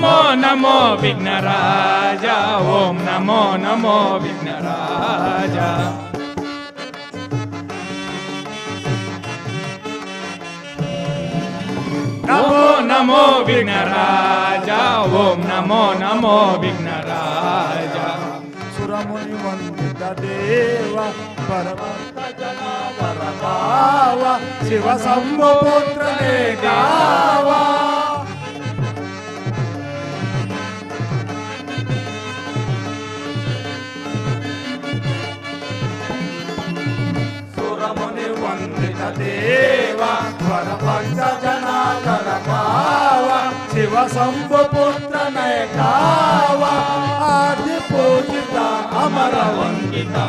नमो नमो विघ्न राजा ओम नमो नमो विघ्न राजा नमो नमो विघ्न राजा ओम नमो नमो विघ्न राजा सुरमुनि वंदित देवा परम जनावर शिव शंभो पुत्र ने गावा। शिव शंभु पुत्र नयकाव आदि पूजिता अमर वंदिता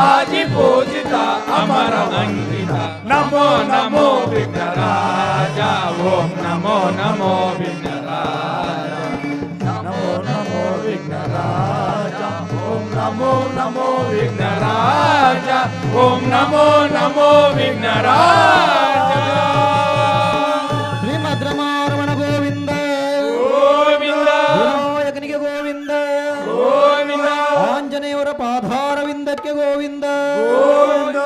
आदि पूजिता अमर वंदिता नमो नमो विघ्नराजा, ओम नमो नमो विघ्न నమో నమో విఘ్నరాజ. ఓం నమో నమో విఘ్నరాజ. శ్రీమద్రమారమణ గోవింద. గోవింద. గుణోయకనికి గోవింద. గోవింద. ఆంజనేయవర పాధారవిందಕ್ಕೆ గోవింద. గోవింద.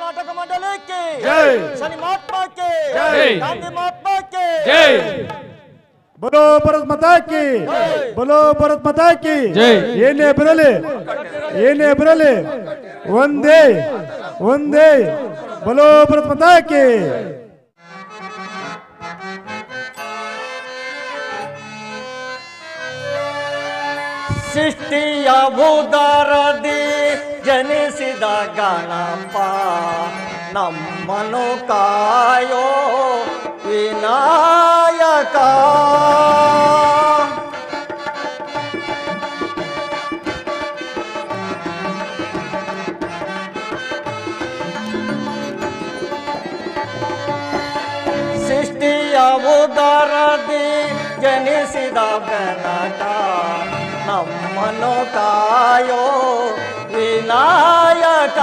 నాటక మండలికి శని మహాత్మకి గాంధీ మహాత్మకి ಬಲೋ ಭರತ್ ಮಾತಾ ಕಿ ಬಲೋ ಭರತ್ ಮಾತಾ ಕಿ. ಜೈ. ಏನೇ ಬರಲಿ ಏನೇ ಬರಲಿ ಒಂದೇ ಒಂದೇ ಬಲೋ ಭರತ್ ಮಾತಾ ಕಿ. ಸೃಷ್ಟಿಯ ಭೂದಾರದಿ ಜನಿಸಿದ ಗಣಪ ನಮ್ಮನು ಕಾಯೋ ವಿನಾಯಕ. ಸೃಷ್ಟಿಯ ಉದರದಿ ಜನಿಸಿದ ಬೆನಕ ನಮ್ಮನು ಕಾಯೋ ವಿನಾಯಕ.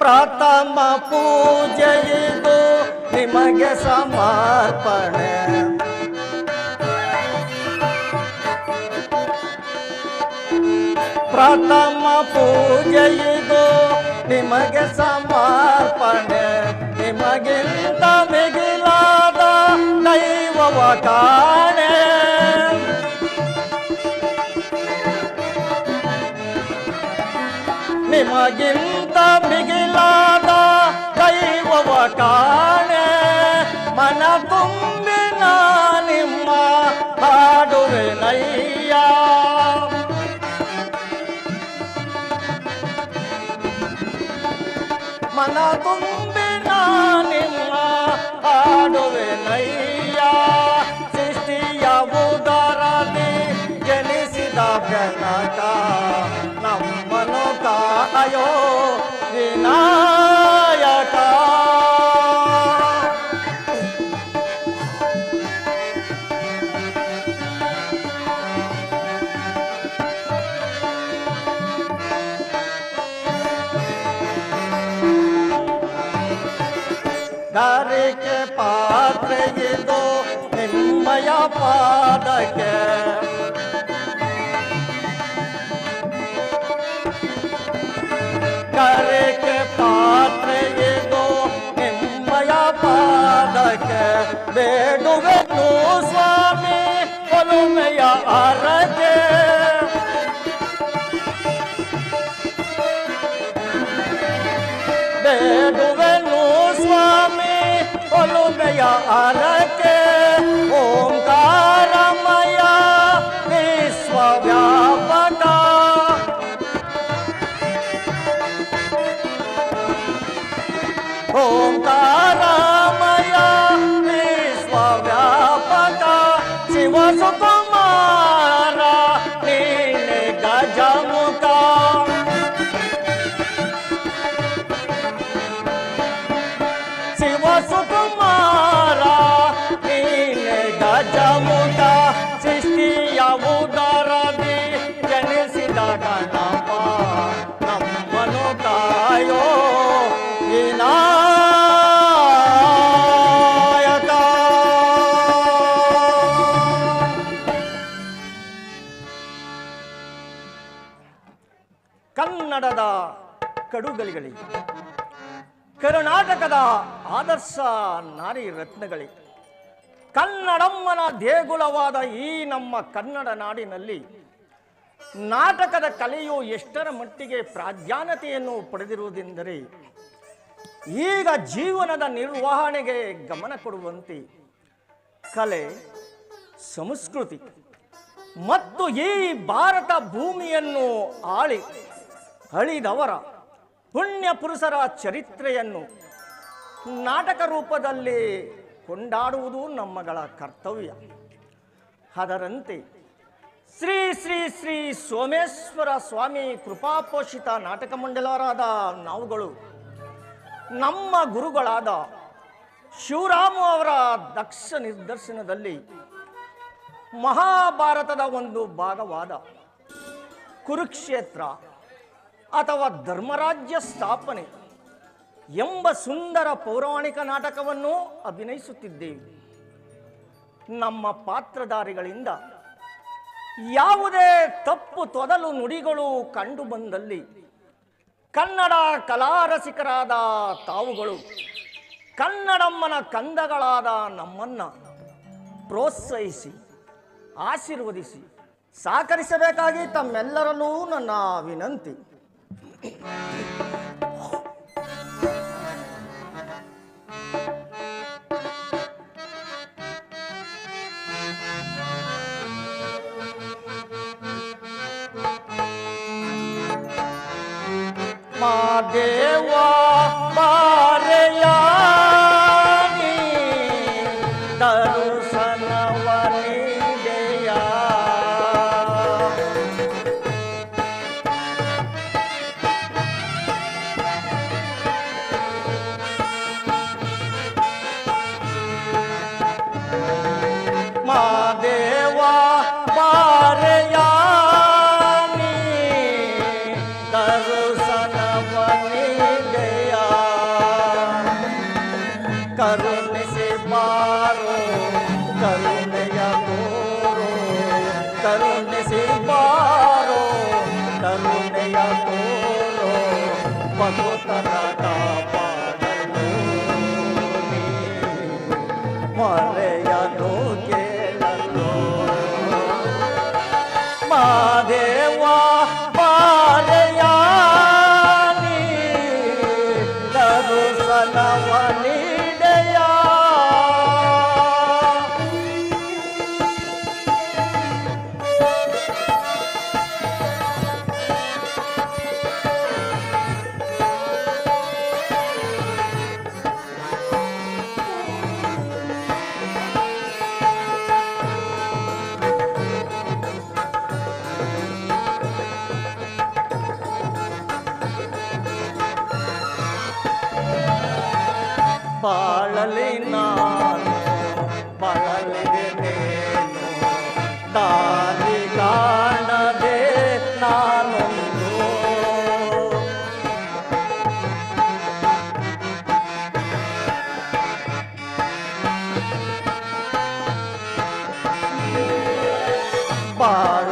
ಪ್ರಥಮ ಪೂಜೆಯಿದು ನಿಮಗೆ ಸಮರ್ಪಣೆ. ಪ್ರಥಮ ಪೂಜೆಯಿದು ನಿಮಗೆ ಸಮರ್ಪಣೆ. ನಿಮಗಿಂತ ಮಿಗಿಲಾದ ದೈವವ ಕಾಣೆ. ನಿಮಗಿಂತ गणका नमनोकायो के पात्र ये दो निम्बया पाद के डूबे तू स्वामी बोलो मैया आरते डूबे नू स्वामी बोलो मैया आरते ಕರ್ನಾಟಕದ ಆದರ್ಶ ನಾರಿ ರತ್ನಗಳಿಗೆ ಕನ್ನಡಮ್ಮನ ದೇಗುಲವಾದ ಈ ನಮ್ಮ ಕನ್ನಡ ನಾಡಿನಲ್ಲಿ ನಾಟಕದ ಕಲೆಯು ಎಷ್ಟರ ಮಟ್ಟಿಗೆ ಪ್ರಾಧಾನ್ಯತೆಯನ್ನು ಪಡೆದಿರುವುದೆಂದರೆ, ಈಗ ಜೀವನದ ನಿರ್ವಹಣೆಗೆ ಗಮನ ಕೊಡುವಂತೆ ಕಲೆ, ಸಂಸ್ಕೃತಿ ಮತ್ತು ಈ ಭಾರತ ಭೂಮಿಯನ್ನು ಆಳಿ ಅಳಿದವರ ಪುಣ್ಯ ಪುರುಷರ ಚರಿತ್ರೆಯನ್ನು ನಾಟಕ ರೂಪದಲ್ಲಿ ಕೊಂಡಾಡುವುದು ನಮ್ಮಗಳ ಕರ್ತವ್ಯ. ಅದರಂತೆ ಶ್ರೀ ಶ್ರೀ ಶ್ರೀ ಸೋಮೇಶ್ವರ ಸ್ವಾಮಿ ಕೃಪಾಪೋಷಿತ ನಾಟಕ ಮಂಡಲರಾದ ನಾವುಗಳು, ನಮ್ಮ ಗುರುಗಳಾದ ಶಿವರಾಮು ಅವರ ದಕ್ಷ ನಿರ್ದರ್ಶನದಲ್ಲಿ ಮಹಾಭಾರತದ ಒಂದು ಭಾಗವಾದ ಕುರುಕ್ಷೇತ್ರ ಅಥವಾ ಧರ್ಮರಾಜ್ಯ ಸ್ಥಾಪನೆ ಎಂಬ ಸುಂದರ ಪೌರಾಣಿಕ ನಾಟಕವನ್ನು ಅಭಿನಯಿಸುತ್ತಿದ್ದೇವೆ. ನಮ್ಮ ಪಾತ್ರಧಾರಿಗಳಿಂದ ಯಾವುದೇ ತಪ್ಪು ತೊದಲು ನುಡಿಗಳು ಕಂಡು ಬಂದಲ್ಲಿ ಕನ್ನಡ ಕಲಾರಸಿಕರಾದ ತಾವುಗಳು, ಕನ್ನಡಮ್ಮನ ಕಂದಗಳಾದ ನಮ್ಮನ್ನ ಪ್ರೋತ್ಸಾಹಿಸಿ, ಆಶೀರ್ವದಿಸಿ ಸಹಕರಿಸಬೇಕಾಗಿ ತಮ್ಮೆಲ್ಲರಲ್ಲೂ ನನ್ನ ವಿನಂತಿ. பாட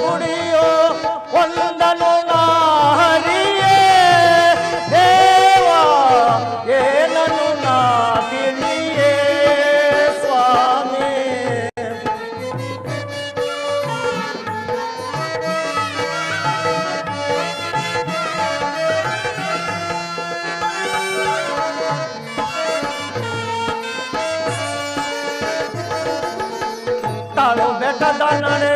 குடியோ கொந்தனு நாரியே தேவா ஏனனு நாதினியே சுவாமி. தாழு வெட்ட தானே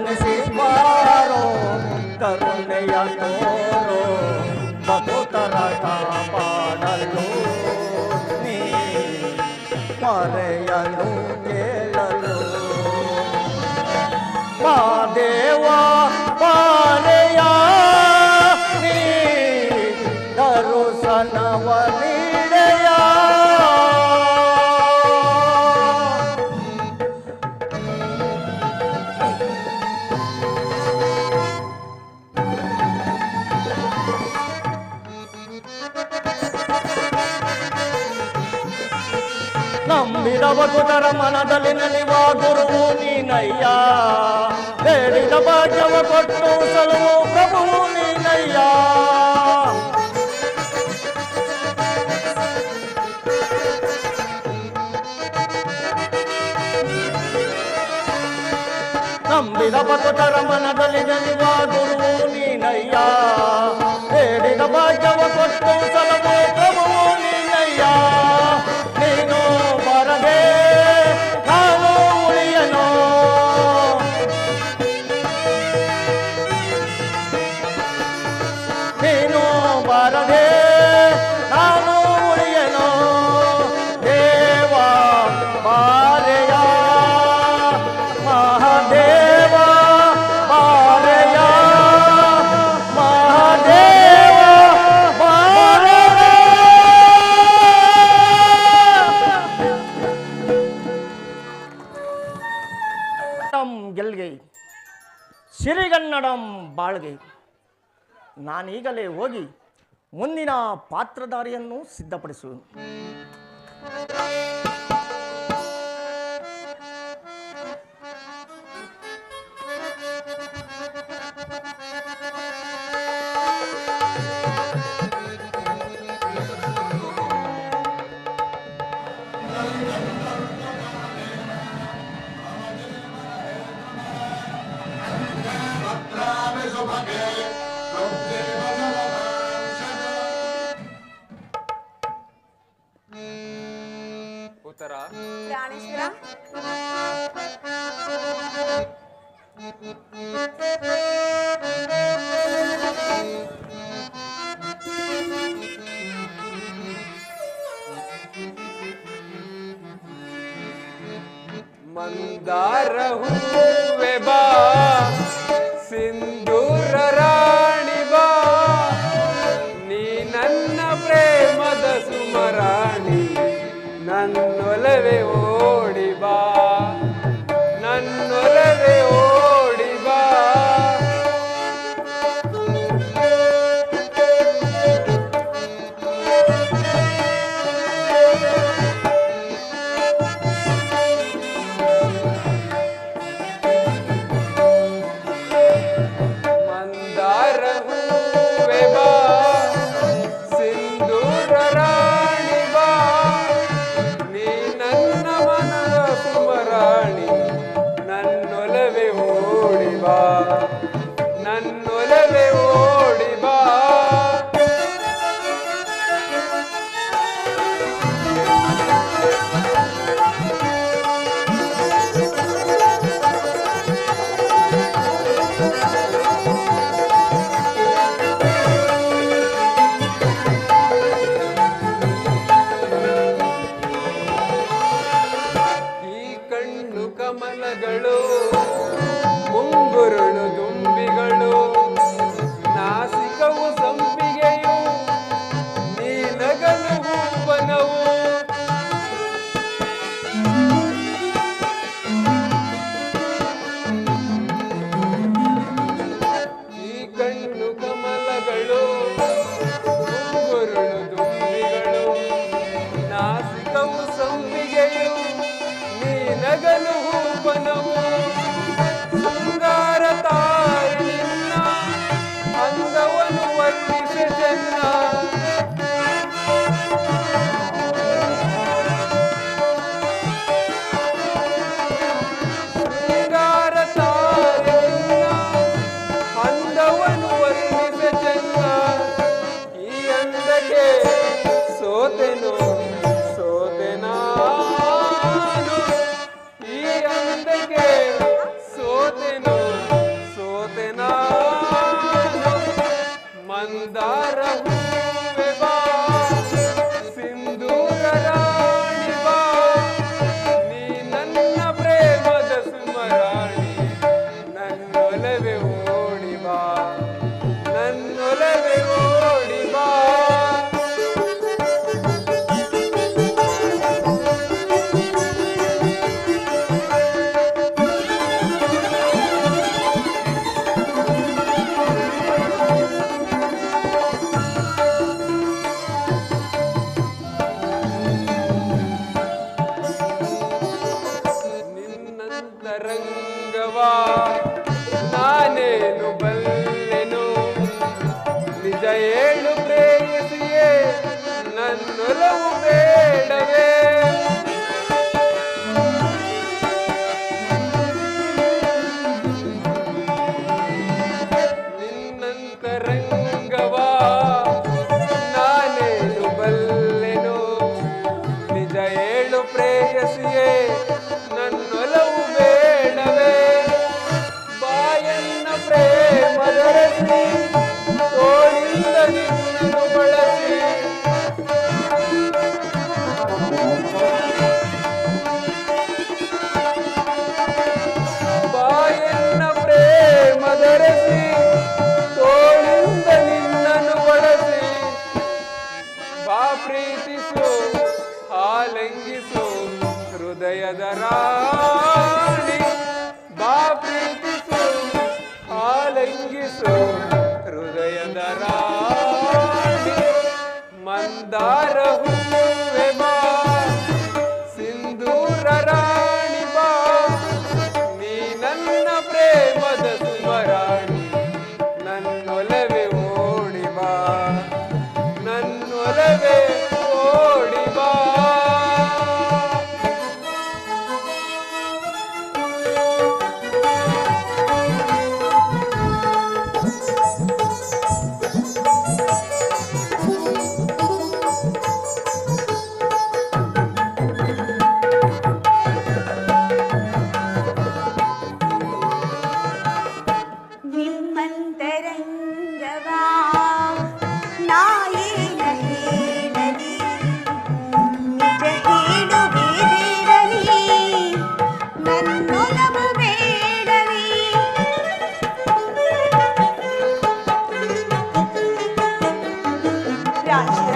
కొట్టుర మనదలినలివా గురువు నీనయ్యా. వేడిన భాగ్యవ కొట్టు సలువు ప్రభువు నీనయ్యా. నంబిన బతుటర మనదలినలివా గురువు నీనయ్యా. వేడిన భాగ్యవ కొట్టు సలువు ಬಾಳ್ಗೆ. ನಾನೀಗಲೇ ಹೋಗಿ ಮುಂದಿನ ಪಾತ್ರಧಾರಿಯನ್ನು ಸಿದ್ಧಪಡಿಸುವೆನು. అప్సర मंदार हुए बा सिंदूर रा ನನ್ನೊಲವೆ ಓಡಿ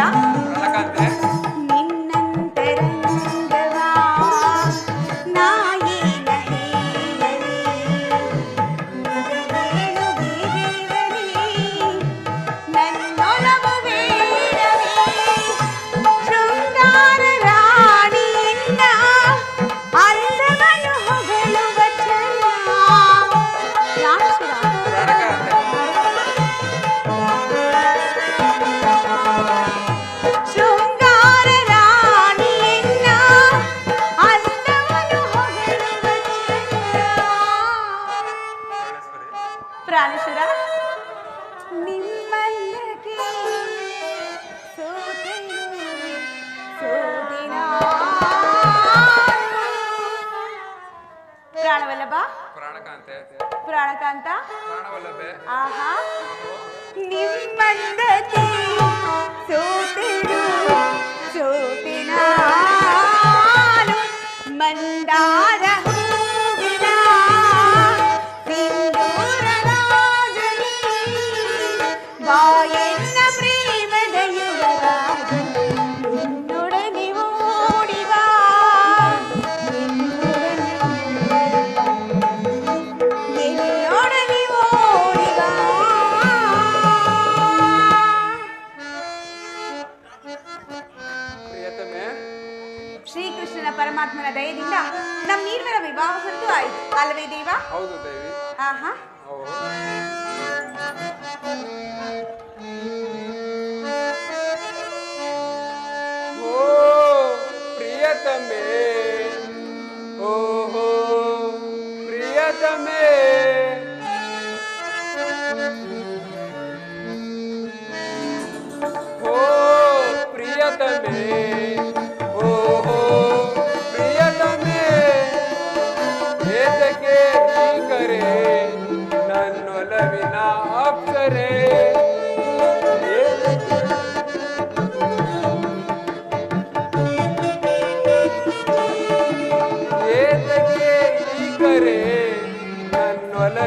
Bella. ಪ್ರಾಣಕಾಂತೆ? ಪ್ರಾಣಕಾಂತ ಪ್ರಾಣವಲ್ಲಭೆ ಆಹಾ ನಿಮ್ಮಂದಕ್ಕೆ ಶ್ರೀಕೃಷ್ಣನ ಪರಮಾತ್ಮನ ದಯದಿಂದ ನಮ್ಮ ನೀರ್ವರ ವಿವಾಹ ಹೊಂದು ಆಯ್ತು. ಅಲ್ವೇ ದೇವ? ಹೌದು ದೇವಿ. ಹಾ. ಓ ಪ್ರಿಯತಮೇ. ಓಹೋ ಪ್ರಿಯತಮೇ. रे धन वल